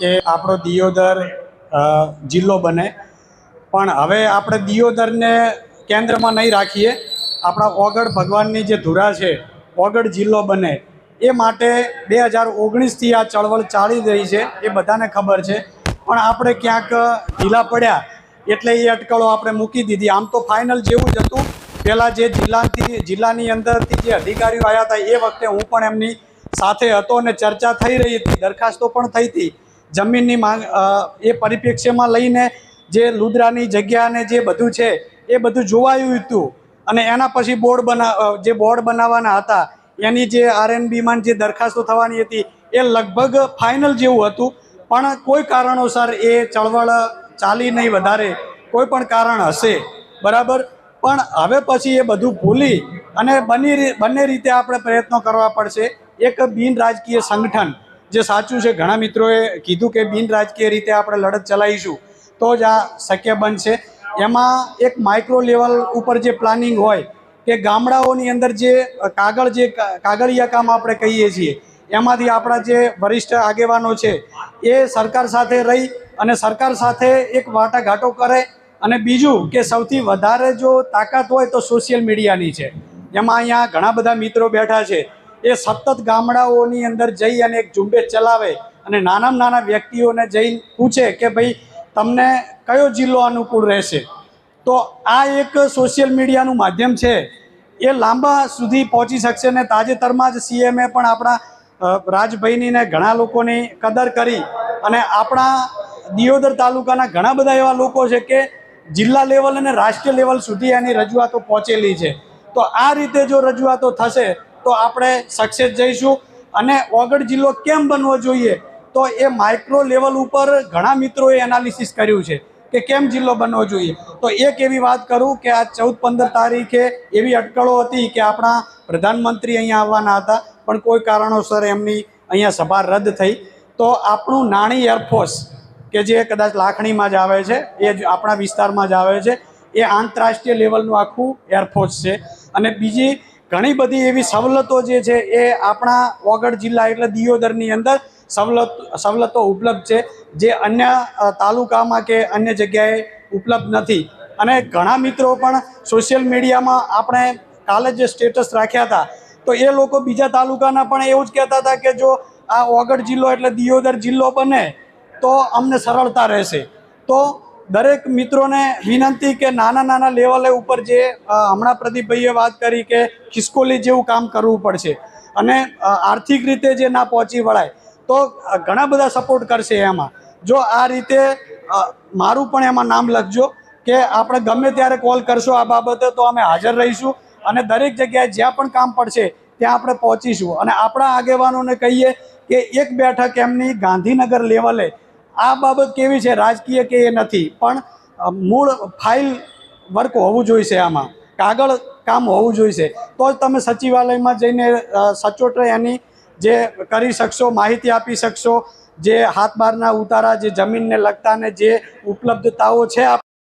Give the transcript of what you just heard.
કે આપણો દિયોદર જિલ્લો બને. પણ હવે આપણે દિયોદરને કેન્દ્રમાં નહીં રાખીએ. આપણા ઓગળ ભગવાનની જે ધુરા છે, ઓગળ જિલ્લો બને, એ માટે બે હજાર ઓગણીસથી આ ચળવળ ચાલી રહી છે, એ બધાને ખબર છે. પણ આપણે ક્યાંક ઢીલા પડ્યા, એટલે એ અટકળો આપણે મૂકી દીધી. આમ તો ફાઇનલ જેવું જ હતું. પહેલાં જે જિલ્લાથી, જિલ્લાની અંદરથી જે અધિકારીઓ આવ્યા હતા, એ વખતે હું પણ એમની સાથે હતો અને ચર્ચા થઈ રહી હતી, દરખાસ્તો પણ થઈ હતી. જમીનની માંગ એ પરિપ્રેક્ષ્યમાં લઈને જે લુદ્રાની જગ્યાને જે બધું છે, એ બધું જોવાયું હતું. અને એના પછી બોર્ડ બના જે બોર્ડ બનાવવાના હતા, એની જે આરએનબીમાં જે દરખાસ્તો થવાની હતી, એ લગભગ ફાઇનલ જેવું હતું. પણ કોઈ કારણોસર એ ચળવળ ચાલી નહીં વધારે. કોઈ પણ કારણ હશે. બરાબર? પણ હવે પછી એ બધું ભૂલી અને બની બંને રીતે આપણે પ્રયત્નો કરવા પડશે. એક બિન રાજકીય સંગઠન જે સાચું છે, ઘણા મિત્રોએ કીધું કે બિન રાજકીય રીતે આપણે લડત ચલાવીશું, તો જ આ શક્ય બનશે. એમાં એક માઇક્રો લેવલ ઉપર જે પ્લાનિંગ હોય, કે ગામડાઓની અંદર જે કાગળ જે કાગળિયા કામ આપણે કહીએ છીએ, એમાંથી આપણા જે વરિષ્ઠ આગેવાનો છે, એ સરકાર સાથે રહી અને સરકાર સાથે એક વાટાઘાટો કરે અને બીજું કે સૌથી વધારે જો તાકાત હોય તો સોશિયલ મીડિયાની છે. એમાં અહીંયા ઘણા બધા મિત્રો બેઠા છે એ સતત ગામડાઓની અંદર જઈ અને એક ઝુંબેશ ચલાવે અને નાના નાના વ્યક્તિઓને જઈને પૂછે કે ભાઈ, તમને કયો જિલ્લો અનુકૂળ રહેશે? તો આ એક સોશિયલ મીડિયાનું માધ્યમ છે. એ લાંબા સુધી પહોંચી શકશે ને તાજેતરમાં જ સીએમએ પણ આપણા રાજભાઈનીને ઘણા લોકોની કદર કરી અને આપણા દિયોદર તાલુકાના ઘણા બધા એવા લોકો છે કે જિલ્લા લેવલ અને રાષ્ટ્રીય લેવલ સુધી એની રજૂઆતો પહોંચેલી છે. તો આ રીતે જો રજૂઆતો થશે તો આપણે સક્સેસ જઈશું. અને ઓગળ જિલ્લો કેમ બનવો જોઈએ? તો એ માઇક્રો લેવલ ઉપર ઘણા મિત્રોએ એનાલિસિસ કર્યું છે કે કેમ જિલ્લો બનવો જોઈએ. તો એક એવી વાત કરું કે આ ચૌદ પંદર તારીખે એવી અટકળો હતી કે આપણા પ્રધાનમંત્રી અહીંયા આવવાના હતા, પણ કોઈ કારણોસર એમની અહીંયા સભા રદ થઈ. તો આપણું નાણી એરફોર્સ કે જે કદાચ લાખણીમાં જ આવે છે, એ જ આપણા વિસ્તારમાં જ આવે છે, એ આંતરરાષ્ટ્રીય લેવલનું આખું એરફોર્સ છે. અને બીજી ઘણી બધી એવી સવલતો જે છે એ આપણા વગડ જિલ્લા એટલે દિયોદરની અંદર સવલત, સવલતો ઉપલબ્ધ છે, જે અન્ય તાલુકામાં કે અન્ય જગ્યાએ ઉપલબ્ધ નથી. અને ઘણા મિત્રો પણ સોશિયલ મીડિયામાં આપણે કાલે જે સ્ટેટસ રાખ્યા હતા, તો એ લોકો બીજા તાલુકાના પણ એવું જ કહેતા હતા કે જો આ ઓગળ જિલ્લો એટલે દિયોદર જિલ્લો બને, તો અમને સરળતા રહેશે. તો દરેક મિત્રોને વિનંતી કે નાના નાના લેવલે ઉપર જે હમણાં પ્રદીપભાઈએ વાત કરી કે ખિસકોલી જેવું કામ કરવું પડશે અને આર્થિક રીતે જે ના પહોંચી વળાય, તો ઘણા બધા સપોર્ટ કરશે એમાં. જો આ રીતે મારું પણ એમાં નામ લખજો કે આપણે ગમે ત્યારે કોલ કરશો આ બાબતે તો અમે હાજર રહીશું અને દરેક જગ્યાએ જ્યાં પણ કામ પડશે ત્યાં આપણે પહોંચીશું. અને આપણા આગેવાનોને કહીએ કે એક બેઠક એમની ગાંધીનગર લેવલે આ બાબત કેવી છે? રાજકીય કે એ નથી. પણ મૂળ ફાઇલ વર્ક હોવું જોઈશે આમાં. કાગળ કામ હોવું જોઈશે. તો જ તમે સચિવાલયમાં જઈને સચોટ એની જે કરી શકશો, માહિતી આપી શકશો, જે હાથ બારના ઉતારા, જે જમીનને લગતા ને જે ઉપલબ્ધતાઓ છે